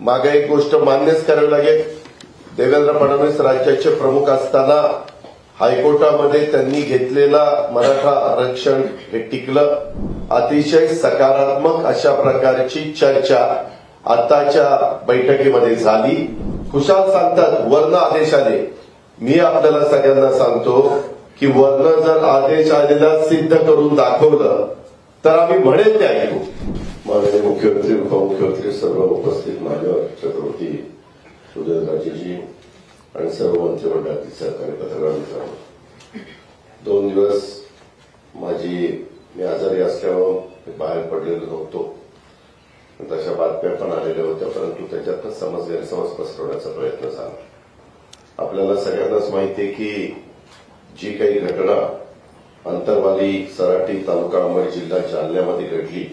मागे एक गोष्ट मान्यच करावी लागेल. देवेंद्र फडणवीस राज्याचे प्रमुख असताना हायकोर्टामध्ये त्यांनी घेतलेला मराठा आरक्षण हे टिकलं. अतिशय सकारात्मक अशा प्रकारची चर्चा आताच्या बैठकीमध्ये झाली. खुशाल सांगतात वर्ण आदेश आले मी आपल्याला सगळ्यांना सांगतो की वर्ण जर आदेश आलेला सिद्ध करून दाखवलं तर आम्ही म्हणेल ते ऐकू. माननीय मुख्यमंत्री उपमुख्यमंत्री सर्व उपस्थित माझ्यावर छत्रपती उदयनराजेजी आणि सर्व मंत्रिमंडळातील सहकारी पत्रकार मित्रांनो दोन दिवस माझी मी आजारी असल्यामुळं मी बाहेर पडलेलो नव्हतो तशा बातम्या पण आलेल्या होत्या परंतु त्याच्यातच समज गैरसमज पसरवण्याचा प्रयत्न झाला आपल्याला सगळ्यांनाच माहिती आहे की जी काही घटना अंतरवाली सराटी तालुका अंबड जिल्हा जालन्यामध्ये घडली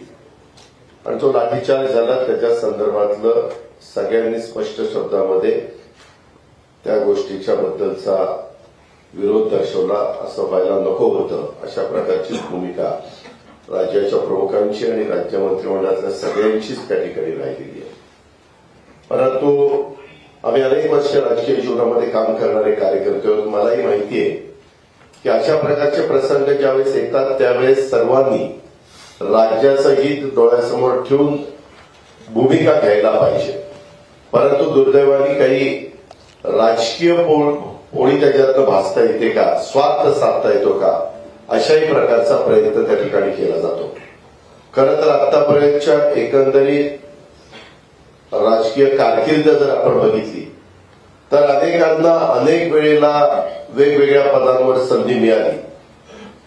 आणि तो लाठीचार्ज झाला त्याच्या संदर्भातलं सगळ्यांनी स्पष्ट शब्दामध्ये त्या गोष्टीच्या बद्दलचा विरोध दर्शवला असं व्हायला नको होतं. अशा प्रकारची भूमिका राज्याच्या प्रमुखांची आणि राज्य मंत्रिमंडळातल्या सगळ्यांचीच त्या ठिकाणी राहिलेली आहे. परंतु आम्ही अनेक वर्ष राजकीय जीवनामध्ये काम करणारे कार्यकर्ते आहोत. मलाही माहिती आहे की अशा प्रकारचे प्रसंग ज्यावेळेस येतात त्यावेळेस सर्वांनी राज्याचं हित डोळ्यासमोर ठेवून भूमिका घ्यायला पाहिजे. परंतु दुर्दैवाने काही राजकीय पोळी त्याच्यातनं भासता येते का? स्वार्थ साधता येतो का? अशाही प्रकारचा प्रयत्न त्या ठिकाणी केला जातो. खरं तर आतापर्यंतच्या एकंदरीत राजकीय कारकिर्द जर आपण बघितली तर अनेकांना अनेक वेळेला वेगवेगळ्या पदांवर संधी मिळाली.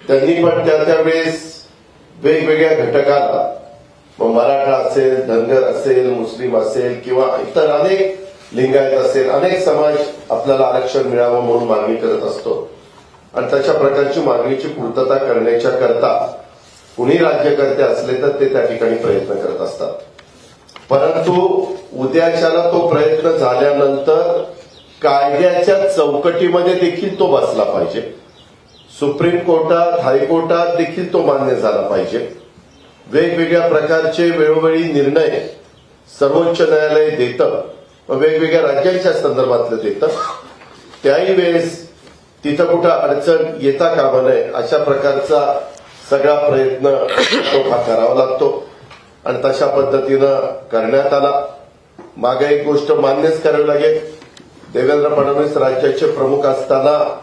त्यांनी पण त्या त्यावेळेस वेगवेगळ्या घटकाला मग मराठा असेल धनगर असेल मुस्लिम असेल किंवा इतर अनेक लिंगायत असेल अनेक समाज आपल्याला आरक्षण मिळावं म्हणून मागणी करत असतो. आणि तशा प्रकारची मागणीची पूर्तता करण्याच्या करता कुणी राज्यकर्ते असले तर ते त्या ठिकाणी प्रयत्न करत असतात. परंतु उद्याच्याला तो प्रयत्न झाल्यानंतर कायद्याच्या चौकटीमध्ये देखील तो बसला पाहिजे. सुप्रीम कोर्टात हायकोर्टात देखील तो मान्य झाला पाहिजे. वेगवेगळ्या प्रकारचे वेळोवेळी निर्णय सर्वोच्च न्यायालय देतं व वेगवेगळ्या राज्यांच्या संदर्भातलं देतं. त्याही वेळेस तिथं कुठं अडचण येता कामा नये अशा प्रकारचा सगळा प्रयत्न तो हा करावा लागतो. आणि तशा पद्धतीनं करण्यात आला. मागे एक गोष्ट मान्यच करावी लागेल. देवेंद्र फडणवीस राज्याचे प्रमुख असताना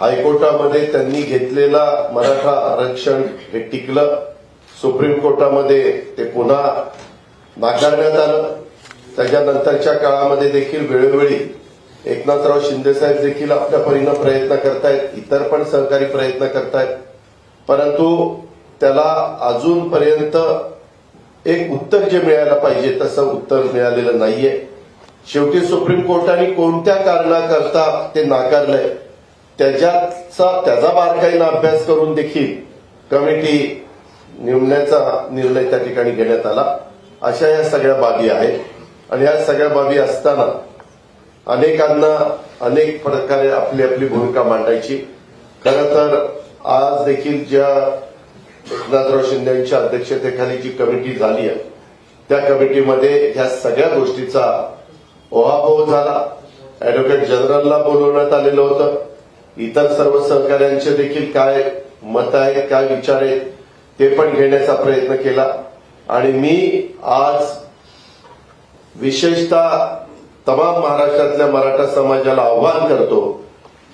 हायकोर्टामध्ये त्यांनी घेतलेला मराठा आरक्षण हे टिकलं. सुप्रीम कोर्टामध्ये ते पुन्हा नाकारण्यात आलं. त्याच्यानंतरच्या काळामध्ये देखील वेळोवेळी एकनाथराव शिंदेसाहेब देखील आपल्या परीनं प्रयत्न करतायत इतर पण सहकारी प्रयत्न करतायत. परंतु त्याला अजूनपर्यंत एक उत्तर जे मिळायला पाहिजे तसं उत्तर मिळालेलं नाहीये. शेवटी सुप्रीम कोर्टाने कोणत्या कारणाकरता ते नाकारलंय? त्याच्याचा त्याचा बारकाईनं अभ्यास करून देखील कमिटी नेमण्याचा निर्णय त्या ठिकाणी घेण्यात आला. अशा या सगळ्या बाबी आहेत. आणि या सगळ्या बाबी असताना अनेकांना अनेक प्रकारे आपली आपली भूमिका मांडायची. खरं तर आज देखील ज्या एकनाथराव शिंदे यांच्या अध्यक्षतेखाली जी कमिटी झाली आहे त्या कमिटीमध्ये ह्या सगळ्या गोष्टीचा ओहापोह झाला. अॅडव्होकेट जनरलला बोलवण्यात आलेलं होतं. इतर सर्व सहकाऱ्यांचे देखील काय मत आहेत काय विचार आहेत ते पण घेण्याचा प्रयत्न केला. आणि मी आज विशेषतः तमाम महाराष्ट्रातल्या मराठा समाजाला आव्हान करतो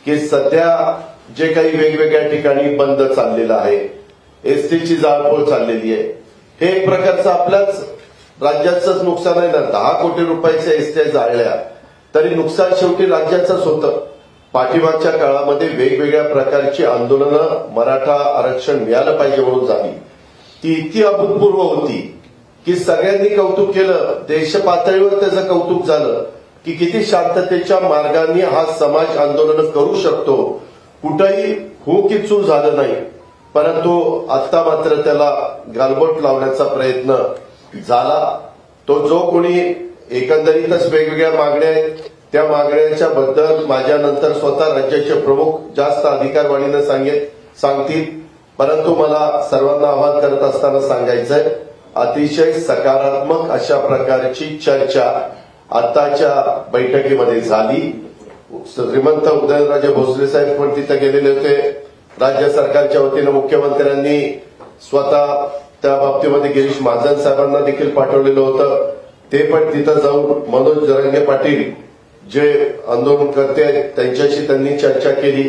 की सध्या जे काही वेगवेगळ्या ठिकाणी बंद चाललेलं आहे एसटीची जाळपोळ चाललेली आहे हे एक प्रकारचं आपल्याच राज्याचंच नुकसान आहे ना? दहा कोटी रुपयाच्या एसट्या जाळल्या तरी नुकसान शेवटी राज्याचंच होतं. पाठीमागच्या काळामध्ये वेगवेगळ्या प्रकारची आंदोलनं मराठा आरक्षण मिळालं पाहिजे म्हणून झाली. ती इतकी अभूतपूर्व होती की सगळ्यांनी कौतुक केलं देश पातळीवर त्याचं कौतुक झालं की किती शांततेच्या मार्गाने हा समाज आंदोलन करू शकतो. कुठंही हो की चूक झालं नाही. परंतु आता मात्र त्याला गालबोट लावण्याचा प्रयत्न झाला. तो जो कोणी एकंदरीतच वेगवेगळ्या मागण्या आहेत त्या मागण्यांच्या बद्दल माझ्यानंतर स्वतः राज्याचे प्रमुख जास्त अधिकारवाणीनं सांगेल सांगतील. परंतु मला सर्वांना आवाहन करत असताना सांगायचंय अतिशय सकारात्मक अशा प्रकारची चर्चा आताच्या बैठकीमध्ये झाली. श्रीमंत उदयनराजे भोसले साहेब पण तिथे गेलेले होते. राज्य सरकारच्या वतीनं मुख्यमंत्र्यांनी स्वतः त्या बाबतीमध्ये गिरीश महाजन साहेबांना देखील पाठवलेलं होतं. ते पण तिथं जाऊन मनोज जरंगे पाटील जे आंदोलन करते आहेत त्यांच्याशी त्यांनी चर्चा केली.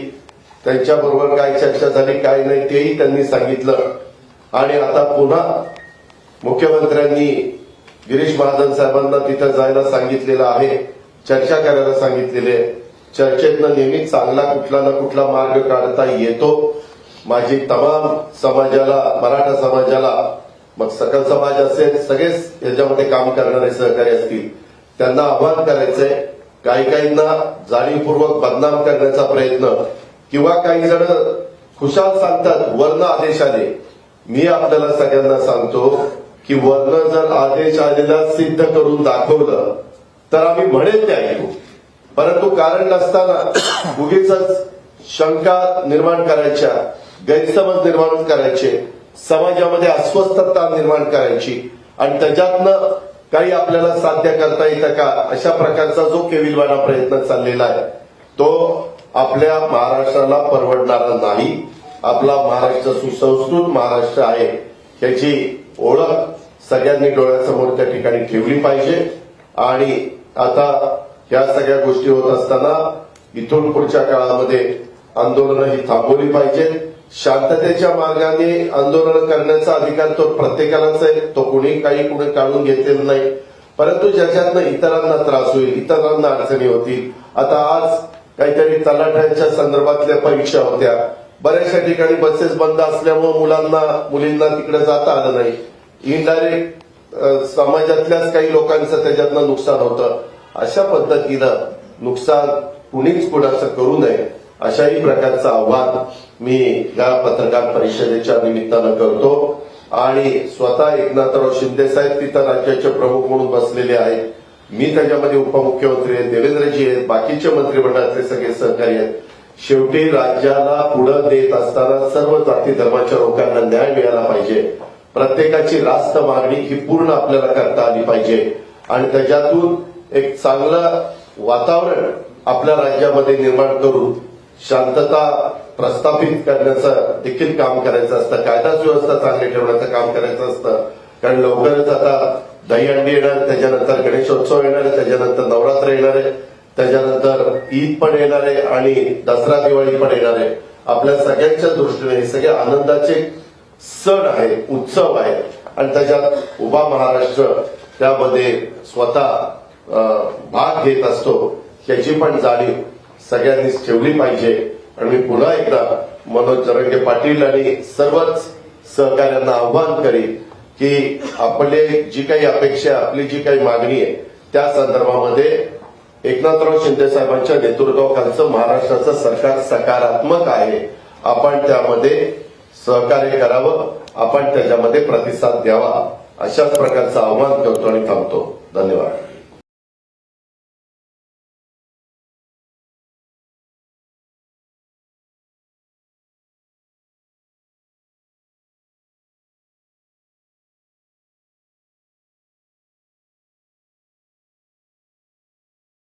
त्यांच्याबरोबर काय चर्चा झाली काय नाही तेही त्यांनी सांगितलं. आणि आता पुन्हा मुख्यमंत्र्यांनी गिरीश महाजन साहेबांना तिथं जायला सांगितलेलं आहे चर्चा करायला सांगितलेली आहे. चर्चेतनं नेहमी चांगला कुठला ना कुठला मार्ग काढता येतो. माझी तमाम समाजाला मराठा समाजाला मग सकल समाज असेल सगळेच याच्यामध्ये काम करणारे सहकारी असतील त्यांना आव्हान करायचंय. काही काहींना जाणीवपूर्वक बदनाम करण्याचा प्रयत्न किंवा काही जण खुशाल सांगतात वर्ण आदेश आले मी आपल्याला सगळ्यांना सांगतो की वर्ण जर आदेश आलेला सिद्ध करून दाखवलं तर आम्ही म्हणेल ते ऐकू. परंतु कारण नसताना उगीच शंका निर्माण करायच्या गैरसमज निर्माण करायचे समाजामध्ये अस्वस्थता निर्माण करायची आणि त्याच्यातनं काही आपल्याला साध्य करता येतं का? अशा प्रकारचा जो केविलवाडा प्रयत्न चाललेला आहे तो आपल्या महाराष्ट्राला परवडणारा नाही. आपला महाराष्ट्र सुसंस्कृत महाराष्ट्र आहे याची ओळख सगळ्यांनी डोळ्यासमोर त्या ठिकाणी ठेवली पाहिजे. आणि आता या सगळ्या गोष्टी होत असताना इथून पुढच्या काळामध्ये आंदोलनं ही थांबवली पाहिजेत. शांततेच्या मार्गाने आंदोलन करण्याचा अधिकार तो प्रत्येकालाच आहे. तो कुणी काही कुणी काढून घेतलेला नाही. परंतु ज्याच्यातनं इतरांना त्रास होईल इतरांना अडचणी होतील. आता आज काहीतरी तलाठ्यांच्या संदर्भातल्या परीक्षा होत्या. बऱ्याचशा ठिकाणी बसेस बंद असल्यामुळे मुलांना मुलींना तिकडे जाता आलं नाही. इनडायरेक्ट समाजातल्याच काही लोकांचं त्याच्यातनं नुकसान होतं. अशा पद्धतीनं नुकसान कुणीच कुणाचं करू नये अशाही प्रकारचं आव्हान मी या पत्रकार परिषदेच्या निमित्तानं करतो आणि स्वतः एकनाथराव शिंदे साहेब तिथं राज्याचे प्रमुख म्हणून बसलेले आहेत. मी त्याच्यामध्ये उपमुख्यमंत्री आहेत देवेंद्रजी आहेत बाकीचे मंत्रिमंडळातले सगळे सहकारी आहेत. शेवटी राज्याला पुढं देत असताना सर्व जाती धर्माच्या लोकांना न्याय मिळाला पाहिजे. प्रत्येकाची रास्त मागणी ही पूर्ण आपल्याला करता आली पाहिजे. आणि त्याच्यातून एक चांगलं वातावरण आपल्या राज्यामध्ये निर्माण करून शांतता प्रस्थापित करण्याचं देखील काम करायचं असतं. कायदा सुव्यवस्था चांगली ठेवण्याचं काम करायचं असतं. कारण लवकरच आता दहीहंडी येणार त्याच्यानंतर गणेशोत्सव येणार आहे त्याच्यानंतर नवरात्र येणार आहे त्याच्यानंतर ईद पण येणार आहे आणि दसरा दिवाळी पण येणार आहे. आपल्या सगळ्यांच्या दृष्टीने हे सगळे आनंदाचे सण आहे उत्सव आहे. आणि त्याच्यात उभा महाराष्ट्र त्यामध्ये स्वतः भाग घेत असतो. याची पण जाणीव सगळ्यांनीच ठेवली पाहिजे. आणि मी पुन्हा एकदा मनोज जरंगे पाटील आणि सर्वच सहकार्यांना आव्हान करीन की आपले जी काही अपेक्षा आपली जी काही मागणी आहे त्या संदर्भामध्ये एकनाथराव शिंदे साहेबांच्या नेतृत्वाखालचं महाराष्ट्राचं सरकार सकारात्मक आहे. आपण त्यामध्ये सहकार्य करावं आपण त्याच्यामध्ये प्रतिसाद द्यावा अशाच प्रकारचं आव्हान करतो आणि थांबतो. धन्यवाद.